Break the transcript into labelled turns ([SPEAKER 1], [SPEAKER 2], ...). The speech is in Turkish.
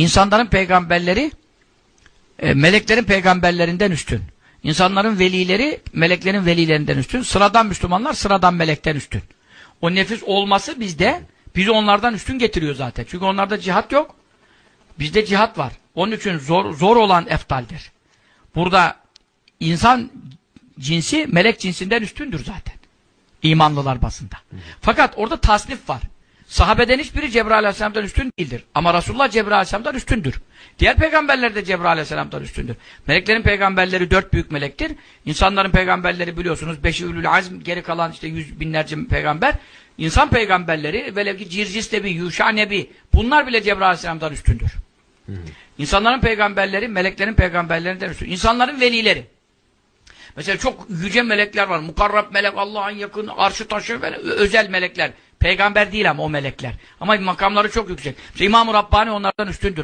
[SPEAKER 1] İnsanların peygamberleri e, meleklerin peygamberlerinden üstün. İnsanların velileri meleklerin velilerinden üstün. Sıradan Müslümanlar sıradan melekten üstün. O nefis olması bizde bizi onlardan üstün getiriyor zaten. Çünkü onlarda cihat yok. Bizde cihat var. Onun için zor zor olan eftaldir. Burada insan cinsi melek cinsinden üstündür zaten. İmanlılar basında. Fakat orada tasnif var. Sahabeden hiçbiri Cebrail Aleyhisselam'dan üstün değildir. Ama Resulullah Cebrail Aleyhisselam'dan üstündür. Diğer peygamberler de Cebrail Aleyhisselam'dan üstündür. Meleklerin peygamberleri dört büyük melektir. İnsanların peygamberleri biliyorsunuz beşi ülül azm geri kalan işte yüz binlerce peygamber. İnsan peygamberleri velev ki Circis Nebi, Yuşa Nebi bunlar bile Cebrail Aleyhisselam'dan üstündür. İnsanların peygamberleri meleklerin peygamberlerinden üstün. İnsanların velileri. Mesela çok yüce melekler var. Mukarrab melek, Allah'ın yakın, arşı taşı özel melekler. Peygamber değil ama o melekler. Ama makamları çok yüksek. İşte İmam-ı Rabbani onlardan üstündür.